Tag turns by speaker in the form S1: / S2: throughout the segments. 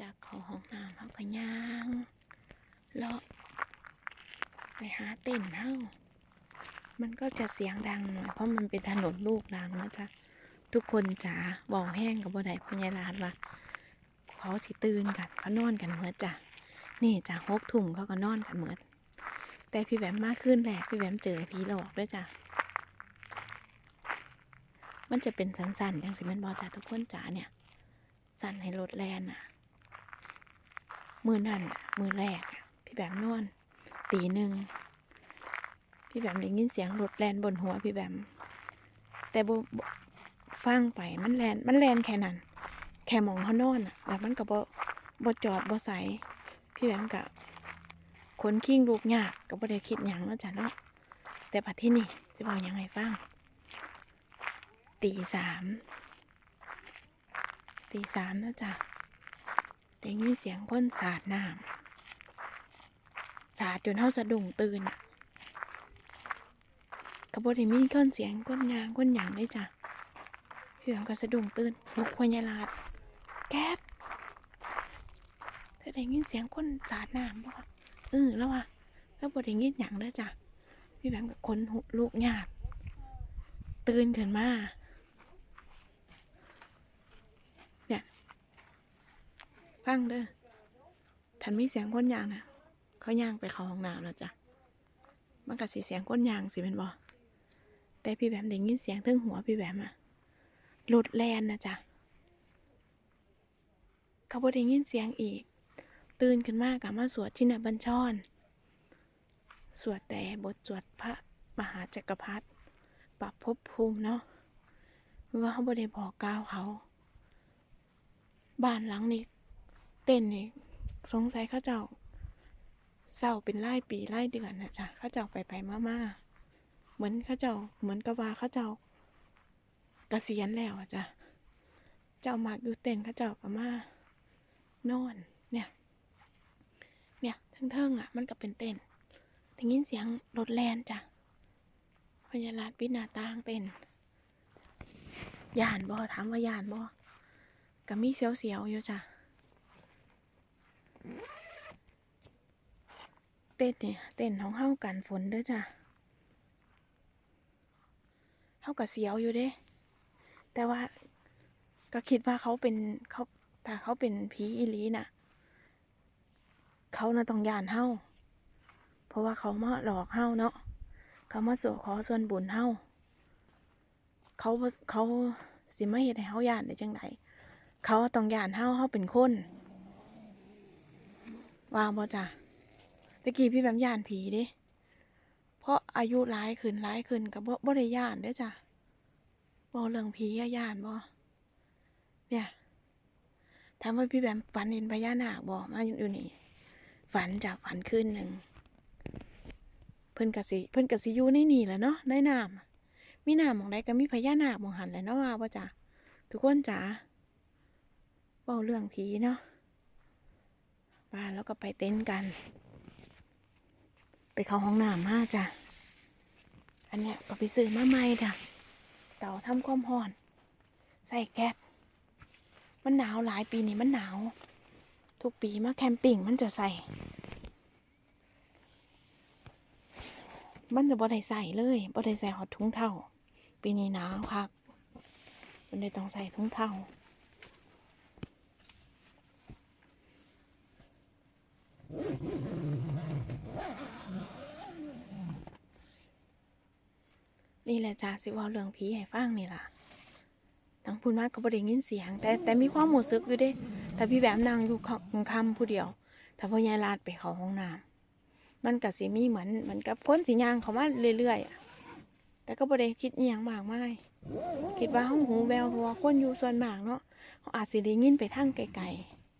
S1: จากเขาห้องน้ำเขาก็ย่างเลาะไปหาเต้นเฮ้ามันก็จะเสียงดังหน่อยเพราะมันเป็นถนนลูกรังนะจ๊ะทุกคนจ๋าบอกแห้งกับบ่ได้พญาลานว่าเขาสิตื่นกันเขานอนกันเหมือนจ้ะนี่จ้ะหกทุ่มเขาก็นอนกันเหมือนแต่พี่แบมมากขึ้นแหละพี่แบมเจอผีหลอกด้วยจ้ะมันจะเป็นสันๆอย่างสิมันบอจ้ะทุกคนจ๋าเนี่ย สั่นให้รถแลนอะ มือนั่นมือแรก พี่แบมนอนตีหนึ่งพี่แบมได้ยินเสียงรถแลนบนหัวพี่แบม แต่บบ่ฟังไปมันแลนมันแลนแค่นั้น แค่มองเขานอนอะแล้วมันก็บ่บ่จอดบ่ใสพี่แบมกะขนคิงลูกยากก็บ่ได้คิดหยังเนาะจ้ะเนาะแต่ปัดที่นี่จะบอกยังไงฟังตีสามตีสามนะจ๊ะ ได้ยินเสียงคนสาดน้ำสาดจนเฮาสะดุ้งตื่นอะก็บ่ได้มีคนเสียงคนยางคนหยังเลยจ้ะพี่แบมก็สะดุ้งตื่นลุกพญาลาด แก๊สเธอได้ยินเสียงคนสาดน้ำบ่ะเออแล้ววะแล้วบ่ได้ยินหยังเด้อจ้ะพี่แบมกับคนหุลูกหยาบตื่นขึ้นมา เนี่ย ฟังเด้อทันมีเสียงคนยางนะเขาย่างไปเข้าห้องน้ำแล้วจ้ะมันก็สิเสียงคนยางสิเป็นบ่แต่พี่แบมได้ยินเสียงทึ่งหัวพี่แบมอะรถแลนนะจ้ะเขาบ่ได้ยินเสียงอีก ตื่นขึ้นมากกับมาสวดชินบัญชร สวดแต่บทสวดพระมหาจักรพรรดิปรับภพภูมิเนาะเมื่อเขาบ่ได้บอกกล่าวเขา บ้านหลังนี้ เต้นนี่สงสัยเขาเจ้าเศร้าเป็นไล่ปีไล่เดือนนะจ๊ะเขาเจ้าไปไปมามาเหมือนเขาเจ้าเหมือนกับว่าเขาเจ้าเกษียณแล้วอะจ้ะเจ้ามักอยู่เต้นเขาเจ้าก็มานอนเนี่ย เนี่ยเทิงๆอะ มันก็เป็นเต้นได้ยินเสียงรถแลนจ้ะพญาลาดปิดหน้าต่างเต้นยานบ่ถามว่ายานบ่ก็มีเสียวๆอยู่จ้ะ เต้นเนี่ยเต้นของเฮากันฝนเด้อจ้ะเฮาก็เสียวอยู่เด้ แต่ว่าก็คิดว่าเขาเป็นเขาถ้าเขาเป็นผีอีลีน่ะ เขาน่ะต้องย่านเฮาเพราะว่าเขามาหลอกเฮาเนาะเขามาสู่ขอส่วนบุญเฮาเขาเขาสิมาเฮ็ดให้เฮาย่านได้จังไดเขาต้องย่านเฮาเฮาเป็นคน ว่าบ่จ้ะตะกี้พี่แบมย่านผีด้เพราะอายุหลายขึ้นหลายขึ้นก็บ่บ่ได้ย่านเด้จ้ะบ่เรื่องผีย่านบ่เนี่ยถามว่าพี่แบมฝันเห็นพญานาคบอมาอยู่อยู่นี่ฝันจากฝันขึ้นหนึ่งเพิ่นกสิเพิ่นกสิอยู่ในนี่แหละเนาะในน้ำมีน้ำมองใดก็มีพญานาคมองหันแหละเนาะว่าว่จ้ะทุกคนจ๋าเบาเรื่องผีเนาะ ป้าแล้วก็ไปเต้นกัน ไปเข้าห้องน้ำมาจ้ะ อันเนี้ยก็ไปซื้อมาใหม่จ้ะ เต่าทำความร้อน ใส่แก๊สมันหนาวหลายปีนี้มันหนาว ทุกปีมาแคมปิ้งมันจะใส่ มันจะบ่ได้ใส่เลยบ่ได้ใส่หอดถุงเท้าปีนี้หนาวคักมันได้ต้องใส่ถุงเท้า นี่แหละจ้าสิว่าเรื่องผีให้ฟังนี่ล่ะทั้งพูดมากก็บ่ได้ยินเสียง แต่แต่มีความรู้สึกอยู่เด้ถ้าพี่แบมนั่งอยู่ข้าคำผู้เดียว ถ้าพ่อยายลาดไปเขาห้องน้ำมันก็สิมีเหมือนเหมือนกับคนสิย่างเขามาเรื่อยๆอะแต่ก็บ่ได้คิดอหยังมากมายคิดว่าห้องหูแววเพราะว่าคนอยู่ส่วนมากเนาะเขาอาจสิได้ยินไปทางไกล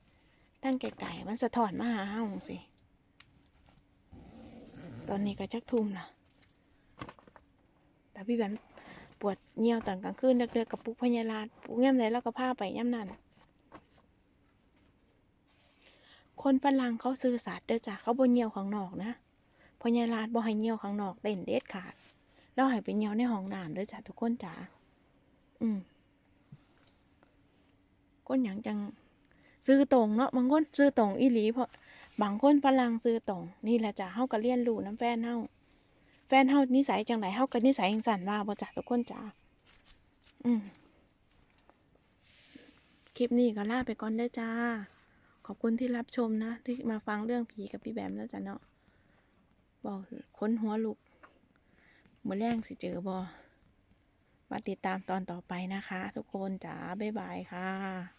S1: ๆทางไกลๆมันสะท้อนมาหาเฮาสิตอนนี้ก็จักทุ่มละ พี่แบมปวดเงี่ยวตอนกลางคืนเด็กๆกับปุกพญาลาดปุกย่ำไหนแล้วก็พาไปย่ำนั่นคนฝรั่งเขาซื้อสัตว์เด้อจ้ะเขาบ่เงี่ยวข้างนอกนะพญาลาดบ่ให้เงี่ยวข้างนอกเต้นเด็ดขาด แล้วให้ไปเงี่ยวในห้องน้ำเด้อจ้ะทุกคนจ๋าอืมก้นหยังจังซื้อตรงเนาะบางคนซื้อตรงอีหลีเพราะบางคนฝรั่งซื้อตรงนี่แหละจ้ะเฮาก็เรียนรู้น้ำแฟนเฮา แฟนเฮานิสัยจังไดเฮาก็นิสัยจังสั่นว่าบ่จ้ะทุกคนจ้ะอืมคลิปนี้ก็ลาไปก่อนเด้อจ้า ขอบคุณที่รับชมนะ ที่มาฟังเรื่องผีกับพี่แบมแล้วจ้ะเนาะบอกค้นหัวลุกมือแรงสิเจอบอมาติดตามตอนต่อไปนะคะ ทุกคนจ๋าบ๊ายบายค่ะ